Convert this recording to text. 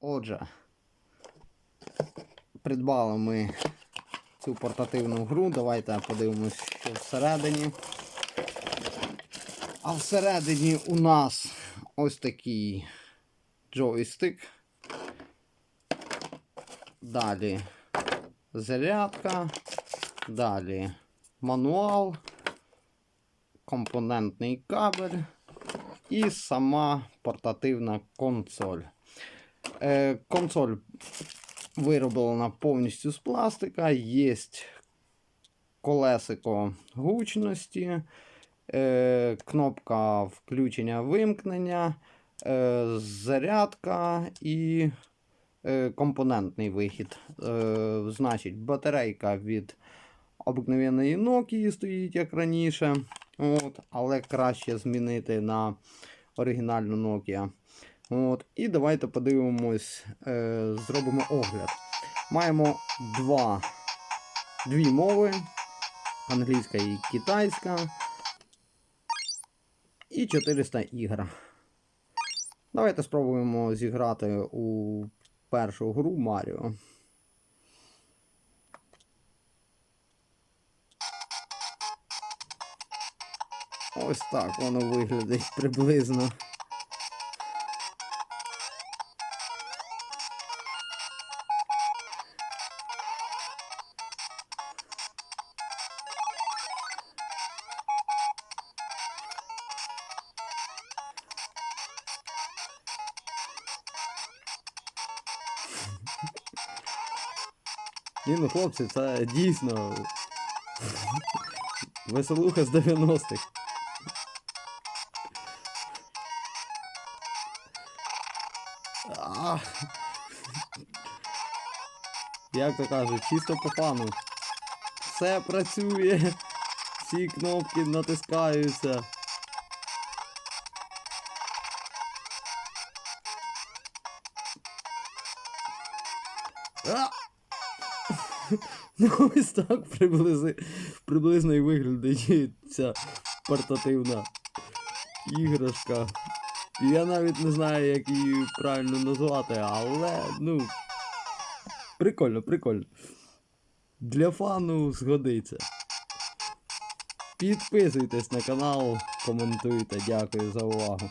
Отже, придбали ми цю портативну гру. Давайте подивимось, що всередині. А всередині у нас ось такий джойстик. Далі зарядка. Далі мануал, компонентний кабель і сама портативна консоль. Е, консоль вироблена повністю з пластика, є колесико гучності, е, кнопка включення вимкнення, е, зарядка і е, компонентний вихід. Е, значить, батарейка від обикновеної Nokia стоїть як раніше. От, але краще змінити на оригінальну Nokia. От, І давайте подивимось, е, зробимо огляд. Маємо два, дві мови: англійська і китайська. І 400 ігр. Давайте спробуємо зіграти у першу гру Маріо. Ось так воно виглядить приблизно. Ні, ну хлопці, це дійсно веселуха з 90-х. А. Як то кажуть, чисто по фану. Все працює. Всі кнопки натискаються. А! Ну ось так приблизно, приблизно і виглядає ця портативна іграшка. Я навіть не знаю, як її правильно назвати, але ну. Прикольно, прикольно. Для фану згодиться. Підписуйтесь на канал, коментуйте, дякую за увагу.